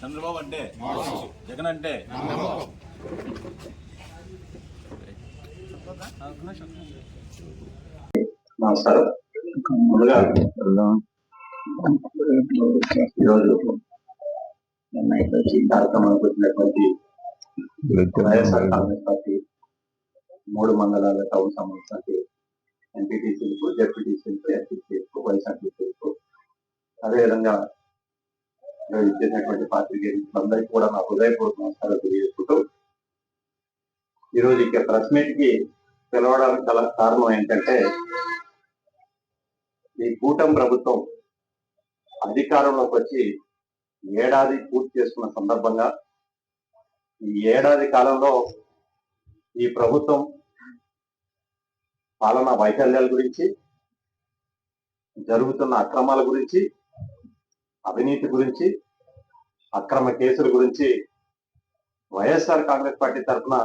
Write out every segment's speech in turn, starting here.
చంద్రబాబు అంటే. జగన్ అంటే ఈరోజు కార్యక్రమానికి వచ్చినటువంటి వైఎస్ఆర్ కాంగ్రెస్ పార్టీ మూడు మండలాల టౌన్ సంబంధించి ఎంపీటీసీలకు జెడ్పీటీసీలకు ఎస్పీసీలకు వైఎస్ఆర్టీసీలకు అదేవిధంగా ఇచ్చేసినటువంటి పార్టీ అందరికీ కూడా నా హృదయపూర్వక నమస్కారాలు తెలియజేసుకుంటూ ఈరోజు ఇక ప్రెస్ మీట్కి పిలవడానికి గల కారణం ఏంటంటే ఈ కూటమి ప్రభుత్వం అధికారంలోకి వచ్చి ఏడాది పూర్తి చేసుకున్న సందర్భంగా ఈ ఏడాది కాలంలో ఈ ప్రభుత్వం పాలనా వైఫల్యాల గురించి జరుగుతున్న అక్రమాల గురించి అవినీతి గురించి అక్రమ కేసుల గురించి వైఎస్ఆర్ కాంగ్రెస్ పార్టీ తరఫున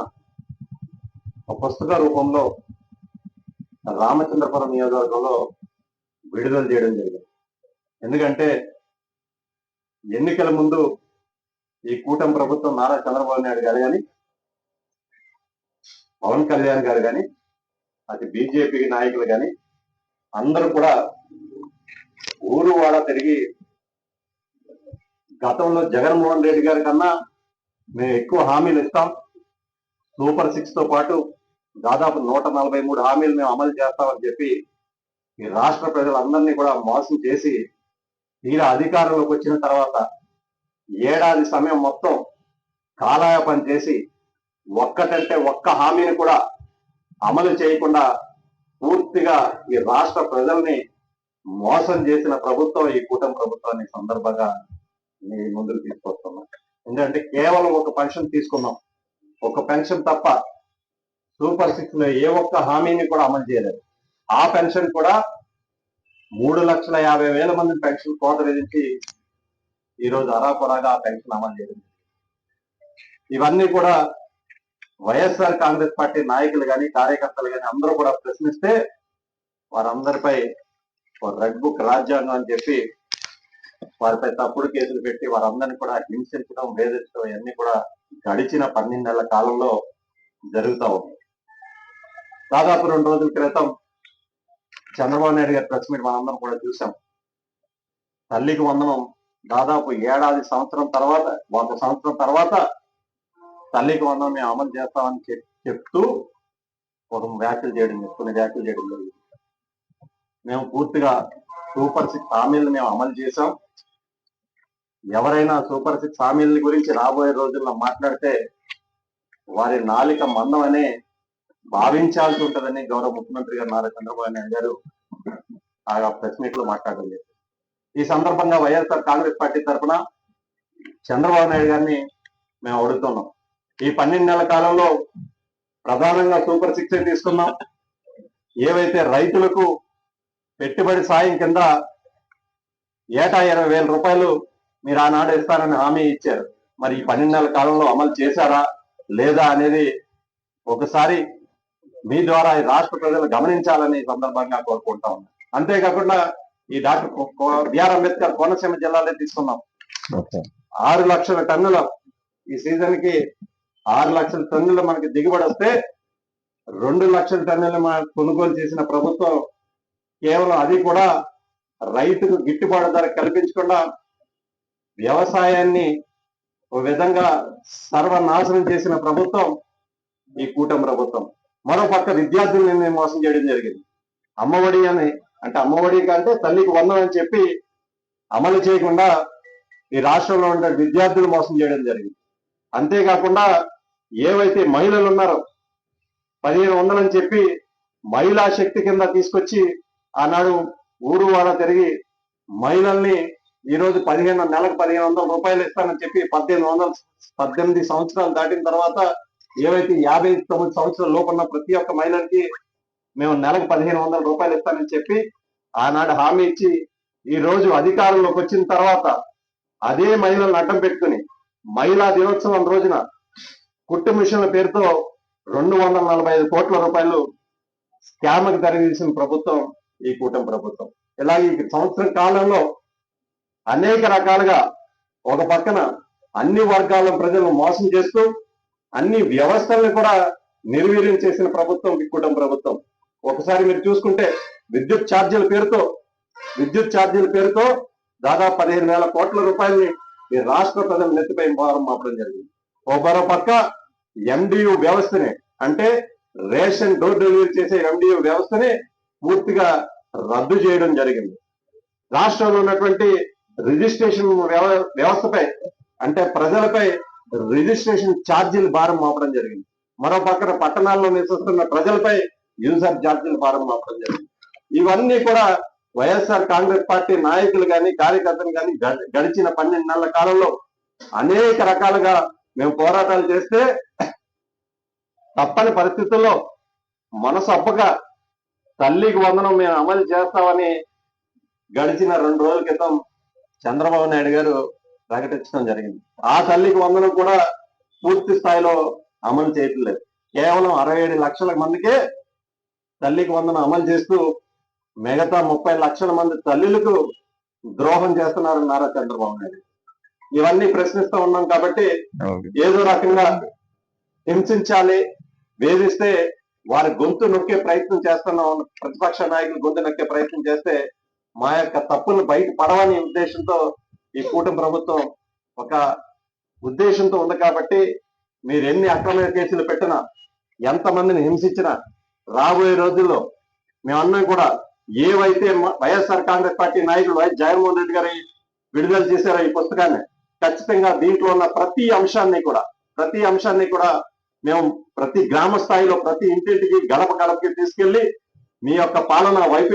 ఒక పుస్తక రూపంలో రామచంద్రపురం నియోజకవర్గంలో విడుదల చేయడం జరిగింది. ఎందుకంటే ఎన్నికల ముందు ఈ కూటమి ప్రభుత్వం నారా చంద్రబాబు నాయుడు గారు కానీ పవన్ కళ్యాణ్ గారు కానీ అది బీజేపీ నాయకులు కానీ అందరూ కూడా ఊరు వాడ తిరిగి గతంలో జగన్మోహన్ రెడ్డి గారి కన్నా మేము ఎక్కువ హామీలు ఇస్తాం. సూపర్ సిక్స్తో పాటు దాదాపు నూట నలభై మూడు హామీలు మేము అమలు చేస్తామని చెప్పి ఈ రాష్ట్ర ప్రజలందరినీ కూడా మోసం చేసి తీరా అధికారంలోకి వచ్చిన తర్వాత ఏడాది సమయం మొత్తం కాలాయాపన చేసి ఒక్కటంటే ఒక్క హామీని కూడా అమలు చేయకుండా పూర్తిగా ఈ రాష్ట్ర ప్రజల్ని మోసం చేసిన ప్రభుత్వం ఈ కూటమి ప్రభుత్వాన్ని సందర్భంగా మీ ముందుకు తీసుకొస్తున్నాం. ఎందుకంటే కేవలం ఒక పెన్షన్ తీసుకున్నాం. ఒక పెన్షన్ తప్ప సూపర్ సిక్స్లో ఏ ఒక్క హామీని కూడా అమలు చేయలేదు. ఆ పెన్షన్ కూడా మూడు లక్షల యాభై వేల మంది పెన్షన్ కోత విధించి ఈరోజు రోజు అరాకొరాగా ఆ పెన్షన్ అమలు చేయడం ఇవన్నీ కూడా వైఎస్ఆర్ కాంగ్రెస్ పార్టీ నాయకులు కానీ కార్యకర్తలు కానీ అందరూ కూడా ప్రశ్నిస్తే వారందరిపై ఒక రెడ్ బుక్ రాజ్యాంగం అని చెప్పి వారిపై తప్పుడు కేసులు పెట్టి వారందరినీ కూడా హింసించడం వేధించడం ఇవన్నీ కూడా గడిచిన పన్నెండు నెలల కాలంలో జరుగుతూ ఉంది. దాదాపు రెండు రోజుల క్రితం చంద్రబాబు నాయుడు గారి ప్రెస్ మీట్ మనందరం కూడా చూసాం. తల్లికి వందనం దాదాపు ఏడాది సంవత్సరం తర్వాత వంద సంవత్సరం తర్వాత తల్లికి వందనం మేము అమలు చేస్తామని చెప్- చెప్తూ ఒక వ్యాఖ్యలు చేయడం కొన్ని వ్యాఖ్యలు చేయడం జరిగింది. మేము పూర్తిగా సూపర్ సిక్స్ హామీలను మేము అమలు చేసాం ఎవరైనా సూపర్ సిక్స్ హామీల గురించి రాబోయే రోజుల్లో మాట్లాడితే వారి నాలిక మందం భావించాల్సి ఉంటుందని గౌరవ ముఖ్యమంత్రి గారు నారా చంద్రబాబు నాయుడు గారు ఆ ప్రెస్ మీట్లో మాట్లాడడం ఈ సందర్భంగా వైఎస్ఆర్ కాంగ్రెస్ పార్టీ తరఫున చంద్రబాబు నాయుడు గారిని మేము అడుగుతున్నాం. ఈ పన్నెండు నెలల కాలంలో ప్రధానంగా సూపర్ సిక్స్ తీసుకున్నాం? ఏవైతే రైతులకు పెట్టుబడి సాయం కింద ఏటా ఇరవై వేల రూపాయలు మీరు ఆనాడు ఇస్తారని హామీ ఇచ్చారు. మరి ఈ పన్నెండు నెలల కాలంలో అమలు చేశారా? లేదా అనేది ఒకసారి మీ ద్వారా ఈ రాష్ట్ర ప్రజలు గమనించాలని సందర్భంగా కోరుకుంటా ఉన్నాను అంతేకాకుండా ఈ డాక్టర్ బిఆర్ అంబేద్కర్ కోనసీమ జిల్లాలో తీసుకున్నాం. ఆరు లక్షల టన్నుల ఈ సీజన్కి ఆరు లక్షల టన్నులు మనకి దిగుబడి వస్తే రెండు లక్షల టన్నులు మన కొనుగోలు చేసిన ప్రభుత్వం కేవలం అది కూడా రైతుకు గిట్టుబాటు ధర కల్పించకుండా వ్యవసాయాన్ని ఒక విధంగా సర్వనాశనం చేసిన ప్రభుత్వం ఈ కూటమి ప్రభుత్వం. మరో పక్క విద్యార్థుల్ని మోసం చేయడం జరిగింది. అమ్మఒడి అని అంటే అమ్మఒడి కంటే తల్లికి వందనని అని చెప్పి అమలు చేయకుండా ఈ రాష్ట్రంలో ఉండే విద్యార్థులు మోసం చేయడం జరిగింది. అంతేకాకుండా ఏవైతే మహిళలు ఉన్నారో పదిహేను వందలని చెప్పి మహిళా శక్తి కింద తీసుకొచ్చి ఆనాడు ఊరు వాడ తిరిగి మహిళల్ని ఈ రోజు పదిహేను నెలకు పదిహేను వందల రూపాయలు ఇస్తానని చెప్పి పద్దెనిమిది వందల పద్దెనిమిది సంవత్సరాలు దాటిన తర్వాత ఏవైతే యాభై తొమ్మిది సంవత్సరాల లోపున్న ప్రతి ఒక్క మహిళకి మేము నెలకు పదిహేను వందల రూపాయలు ఇస్తానని చెప్పి ఆనాడు హామీ ఇచ్చి ఈ రోజు అధికారంలోకి వచ్చిన తర్వాత అదే మహిళలను అడ్డం పెట్టుకుని మహిళా దినోత్సవం రోజున కుట్టు మిషన్ల పేరుతో రెండు వందల నలభై ఐదు కోట్ల రూపాయలు స్కామ్కి తరగదీసిన ప్రభుత్వం ఈ కూటమి ప్రభుత్వం. ఇలాగే ఈ సంవత్సరం కాలంలో అనేక రకాలుగా ఒక పక్కన అన్ని వర్గాల ప్రజలను మోసం చేస్తూ అన్ని వ్యవస్థల్ని కూడా నిర్వీర్యం చేసిన ప్రభుత్వం విక్కుటం ప్రభుత్వం. ఒకసారి మీరు చూసుకుంటే విద్యుత్ ఛార్జీల పేరుతో విద్యుత్ ఛార్జీల పేరుతో దాదాపు పదిహేను వేల కోట్ల రూపాయలని ఈ రాష్ట్ర ప్రజలు నెత్తిపై భారం మాపడం జరిగింది. ఓ మరో పక్క ఎండియు వ్యవస్థని అంటే రేషన్ డోర్ డెలివరీ చేసే ఎండియు వ్యవస్థని పూర్తిగా రద్దు చేయడం జరిగింది. రాష్ట్రంలో ఉన్నటువంటి రిజిస్ట్రేషన్ వ్యవ- వ్యవస్థపై అంటే ప్రజలపై రిజిస్ట్రేషన్ ఛార్జీలు భారం మోపడం జరిగింది. మరో పక్కన పట్టణాల్లో నివసిస్తున్న ప్రజలపై యూజర్ ఛార్జీలు భారం మోపడం జరిగింది. ఇవన్నీ కూడా వైఎస్ఆర్ కాంగ్రెస్ పార్టీ నాయకులు కానీ కార్యకర్తలు కానీ గడిచిన పన్నెండు నెలల కాలంలో అనేక రకాలుగా మేము పోరాటాలు చేస్తే తప్పని పరిస్థితుల్లో మనసు అప్పగా తల్లికి వందనం మేము అమలు చేస్తామని గడిచిన రెండు రోజుల క్రితం చంద్రబాబు నాయుడు గారు ప్రకటించడం జరిగింది. ఆ తల్లికి వందనం కూడా పూర్తి స్థాయిలో అమలు చేయట్లేదు కేవలం అరవై ఏడు లక్షల మందికే తల్లికి వందనం అమలు చేస్తూ మిగతా ముప్పై లక్షల మంది తల్లులకు ద్రోహం చేస్తున్నారు నారా చంద్రబాబు నాయుడు ఇవన్నీ ప్రశ్నిస్తూ ఉన్నాం కాబట్టి ఏదో రకంగా హింసించాలి వేధిస్తే వారి గొంతు నొక్కే ప్రయత్నం చేస్తున్నాం ప్రతిపక్ష నాయకులు గొంతు నొక్కే ప్రయత్నం చేస్తే మా యొక్క తప్పులు బయట పడవని ఉద్దేశంతో ఈ కూటమి ప్రభుత్వం ఒక ఉద్దేశంతో ఉంది కాబట్టి మీరు ఎన్ని అక్రమ కేసులు పెట్టినా ఎంతమందిని హింసించినా రాబోయే రోజుల్లో మేమన్నా కూడా ఏవైతే వైఎస్ఆర్ కాంగ్రెస్ పార్టీ నాయకులు వైఎస్ జగన్మోహన్ రెడ్డి గారు విడుదల చేశారో ఈ పుస్తకాన్ని ఖచ్చితంగా దీంట్లో ఉన్న ప్రతి అంశాన్ని కూడా ప్రతి అంశాన్ని కూడా మేము ప్రతి గ్రామ స్థాయిలో ప్రతి ఇంటింటికి గడప గడపకి తీసుకెళ్ళి మీ యొక్క పాలన వైపు